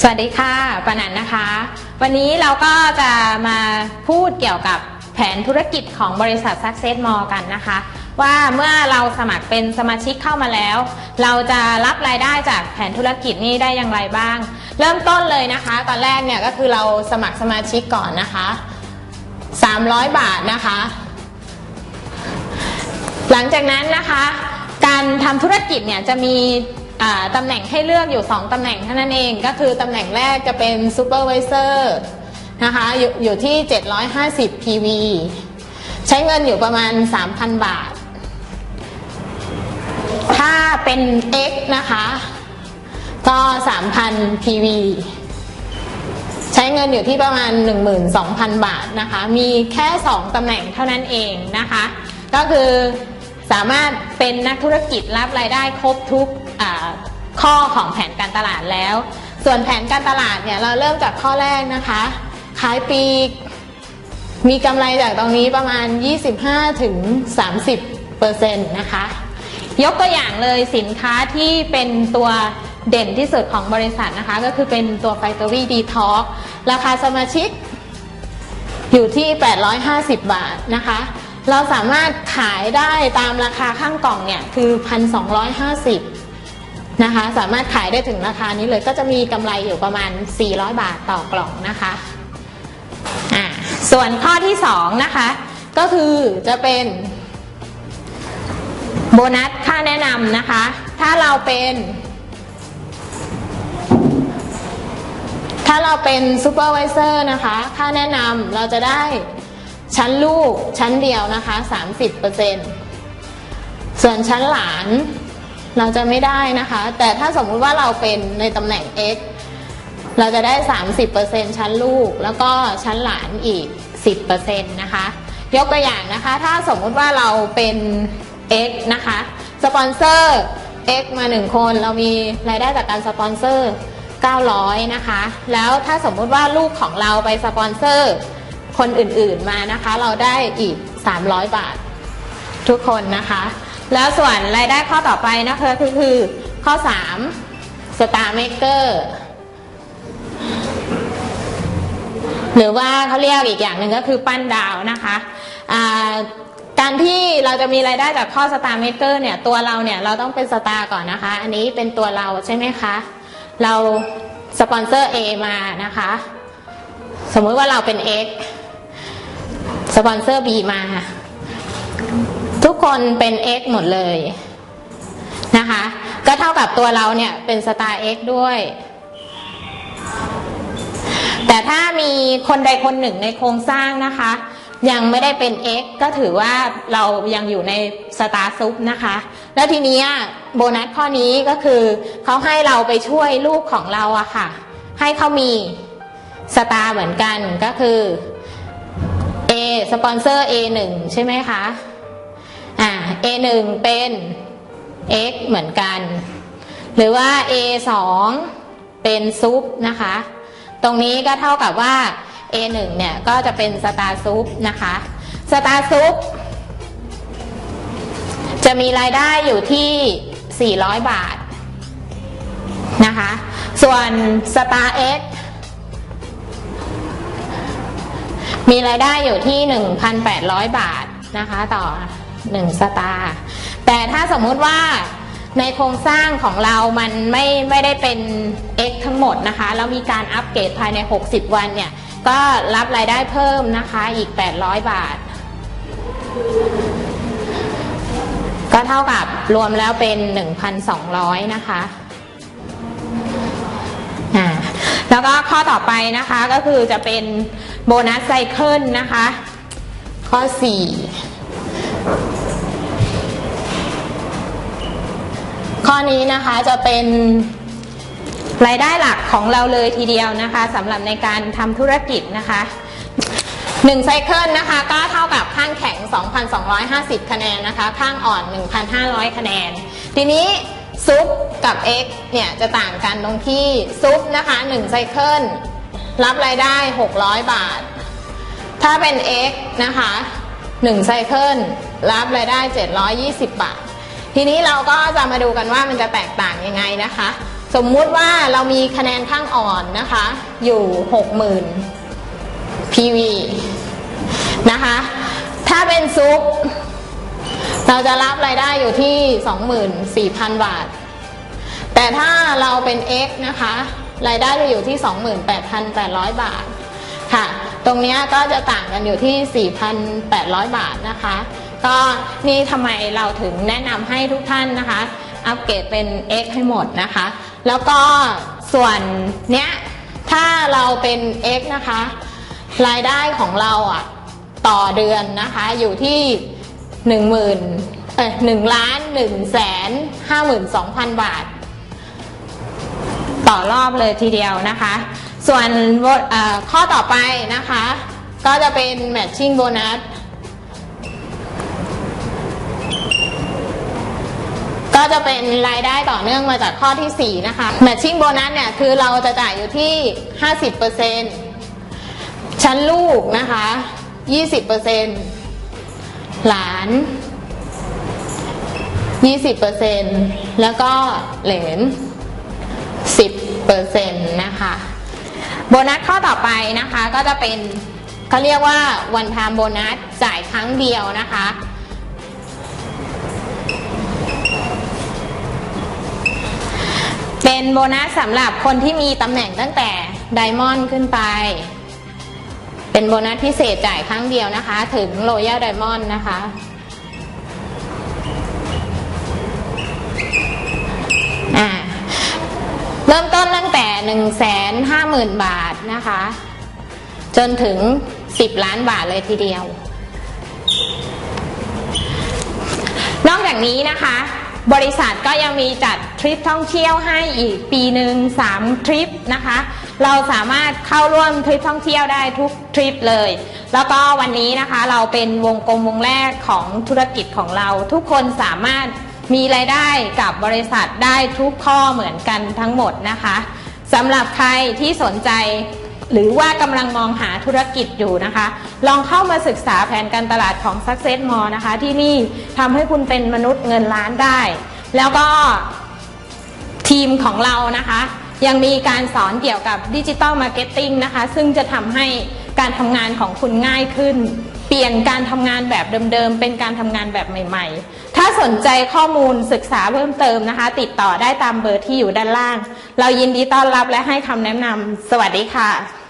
สวัสดีค่ะปานันนะคะ วันนี้เราก็จะมาพูดเกี่ยวกับแผนธุรกิจของบริษัท Success Mall กันนะคะ ว่าเมื่อเราสมัครเป็นสมาชิกเข้ามาแล้ว เราจะรับรายได้จากแผนธุรกิจนี้ได้อย่างไรบ้าง เริ่มต้นเลยนะคะ ตอนแรกเนี่ยก็คือเราสมัครสมาชิกก่อนนะคะ 300 บาทนะคะ หลังจากนั้นนะคะ การทำธุรกิจเนี่ยจะมี ตำแหน่งให้เลือกอยู่ 2 ตำแหน่งเท่านั้นเอง ก็คือตำแหน่งแรกจะเป็นซูเปอร์วิเซอร์นะคะอยู่อยู่ที่ 750 PV ใช้เงินอยู่ประมาณ 3,000 บาท ถ้าเป็น X นะคะ ก็ 3,000 PV ใช้เงินอยู่ที่ประมาณ 12,000 บาทนะคะ มีแค่ 2ตำแหน่งเท่านั้นเองนะคะ ก็คือสามารถเป็นนักธุรกิจรับรายได้ครบทุก ข้อของแผนการตลาดแล้ว ส่วนแผนการตลาดเนี่ยเราเริ่มจากข้อแรกนะคะ ขายปีก มีกำไรจากตรงนี้ประมาณ 25ถึง30เปอร์เซ็นต์นะคะ ยกตัวอย่างเลยสินค้าที่เป็นตัวเด่นที่สุดของบริษัทนะคะ ก็คือเป็นตัวไฟตอรี่ดีท็อกราคาสมาชิกอยู่ที่ 850 บาทนะคะ เราสามารถขายได้ตามราคาข้างกล่องเนี่ยคือ 1,250 นะคะ สามารถขายได้ถึงราคานี้เลยก็จะมีกำไรอยู่ประมาณ 400 บาทต่อกล่องนะคะอ่าส่วนข้อที่2นะคะก็คือจะเป็นโบนัสค่าแนะนำนะคะ ถ้าเราเป็น ถ้าเราเป็นซูเปอร์วิเซอร์นะคะ ค่าแนะนำเราจะได้ชั้นลูกชั้นเดียวนะคะ 30%ส่วนชั้นหลาน เราจะไม่ได้นะคะ แต่ถ้าสมมุติว่าเราเป็นในตำแหน่ง X เราจะได้ 30%ชั้นลูก แล้วก็ชั้นหลานอีก 10%นะคะ ยกตัวอย่างนะคะ ถ้าสมมุติว่าเราเป็น X นะคะ สปอนเซอร์ X มา 1 คน เรามีรายได้จากการสปอนเซอร์ 900 นะคะ แล้วถ้าสมมุติว่าลูกของเราไปสปอนเซอร์ คนอื่นๆมานะคะ เราได้อีก 300 บาท ทุกคนนะคะ แล้วส่วนรายได้ข้อต่อไปนะคะคือคือข้อ 3 Star Maker หรือว่าเขาเรียกอีกอย่างหนึ่งก็คือปั้นดาวนะคะการที่เราจะมีรายได้จากข้อ Star Maker เนี่ยตัวเราเนี่ยเราต้องเป็นสตาร์ก่อนนะคะ อันนี้เป็นตัวเราใช่ไหมคะ เราสปอนเซอร์ A มานะคะ สมมุติว่าเราเป็น X สปอนเซอร์ B มา ทุกคนเป็น X หมดเลยนะคะ ก็เท่ากับตัวเราเนี่ยเป็นสตาร์ X ด้วย แต่ถ้ามีคนใดคนหนึ่งในโครงสร้างนะคะ ยังไม่ได้เป็น X ก็ถือว่าเรายังอยู่ในสตาร์ซุปนะคะ แล้วทีนี้โบนัสข้อนี้ก็คือเขาให้เราไปช่วยลูกของเราอะค่ะ ให้เขามีสตาร์เหมือนกันก็คือ A สปอนเซอร์ A1 ใช่ไหมคะ A1 เป็น X เหมือนกัน หรือว่า A2 เป็นซุปนะคะ ตรงนี้ก็เท่ากับว่า A1 เนี่ยก็จะเป็นสตาร์ซุปนะคะสตาร์ซุปจะมีรายได้อยู่ที่ 400 บาทนะคะ ส่วนสตาร์ X มีรายได้อยู่ที่ 1,800 บาทนะคะ ต่อ 1 สตาร์แต่ถ้าสมมุติว่าในโครงสร้างของเรามันไม่ไม่ได้เป็น X ทั้งหมดนะคะ แล้วมีการอัปเกรดภายใน 60 วันเนี่ย ก็รับรายได้เพิ่มนะคะอีก 800 บาท ก็เท่ากับรวมแล้วเป็น 1,200 นะคะอ่าแล้วก็ข้อต่อไปนะคะก็คือจะเป็นโบนัสไซเคิลนะคะ ข้อ 4 อนี้นะคะจะเป็นรายได้หลักของเราเลยทีเดียวนะคะสำหรับในการทำธุรกิจนะคะ1ไซเคิลนะคะก็เท่ากับข้างแข็ง 2,250 คะแนนนะคะ ข้างอ่อน 1,500 คะแนน ทีนี้ซุปกับ X เนี่ยจะต่างกันตรงที่ซุปนะคะ1ไซเคิลรับรายได้ 600 บาท ถ้าเป็น X นะคะ1ไซเคิลรับรายได้ 720 บาท ทีนี้เราก็จะมาดูกันว่ามันจะแตกต่างยังไงนะคะ สมมุติว่าเรามีคะแนนข้างอ่อนนะคะ อยู่ 60,000 PV นะคะ ถ้าเป็นซุป เราจะรับรายได้อยู่ที่ 24,000 บาท แต่ถ้าเราเป็น X นะคะ รายได้จะอยู่ที่ 28,800 บาทค่ะ ตรงนี้ก็จะต่างกันอยู่ที่ 4,800 บาทนะคะ ก็นี่ทำไมเราถึงแนะนำให้ทุกท่านนะคะ อัปเกรดเป็น X ให้หมดนะคะ แล้วก็ส่วนเนี้ยถ้าเราเป็น X นะคะ รายได้ของเราอะต่อเดือนนะคะอยู่ที่หนึ่งหมื่นเอ้ยหนึ่งล้านหนึ่งแสนห้าหมื่นสองพันบาท ต่อรอบเลยทีเดียวนะคะ ส่วนข้อต่อไปนะคะ ก็จะเป็น matching bonus ก็จะเป็นรายได้ต่อเนื่องมาจากข้อที่ 4 นะคะ matching bonus เนี่ย คือเราจะจ่ายอยู่ที่ 50%ชั้นลูกนะคะ 20%หลาน 20%แล้วก็เหลน10%นะคะ โบนัสข้อต่อไปนะคะก็จะเป็นเขาเรียกว่าวันทามโบนัสจ่ายครั้งเดียวนะคะ เป็นโบนัสสำหรับคนที่มีตำแหน่งตั้งแต่ไดมอนด์ขึ้นไป เป็นโบนัสพิเศษจ่ายครั้งเดียวนะคะ ถึงโรยัลไดมอนด์นะคะ อ่า เริ่มต้นตั้งแต่หนึ่งแสนห้าหมื่นบาทนะคะ จนถึงสิบล้านบาทเลยทีเดียว นอกจากนี้นะคะ บริษัทก็ยังมีจัดทริปท่องเที่ยวให้อีกปีหนึ่งสามทริปนะคะ เราสามารถเข้าร่วมทริปท่องเที่ยวได้ทุกทริปเลย แล้วก็วันนี้นะคะเราเป็นวงกลมวงแรกของธุรกิจของเราทุกคนสามารถ มีรายได้กับบริษัทได้ทุกข้อเหมือนกันทั้งหมดนะคะสำหรับใครที่สนใจหรือว่ากำลังมองหาธุรกิจอยู่นะคะ ลองเข้ามาศึกษาแผนการตลาดของ Success m o นะคะ ที่นี่ทำให้คุณเป็นมนุษย์เงินล้านได้ แล้วก็ทีมของเรานะคะ ยังมีการสอนเกี่ยวกับดิจิ t a ลมาร์เก็ตติ้งนะคะ ซึ่งจะทำให้ การทำงานของคุณง่ายขึ้น เปลี่ยนการทำงานแบบเดิมๆ เป็นการทำงานแบบใหม่ ๆ ถ้าสนใจข้อมูลศึกษาเพิ่มเติมนะคะ ติดต่อได้ตามเบอร์ที่อยู่ด้านล่าง เรายินดีต้อนรับและให้คำแนะนำสวัสดีค่ะ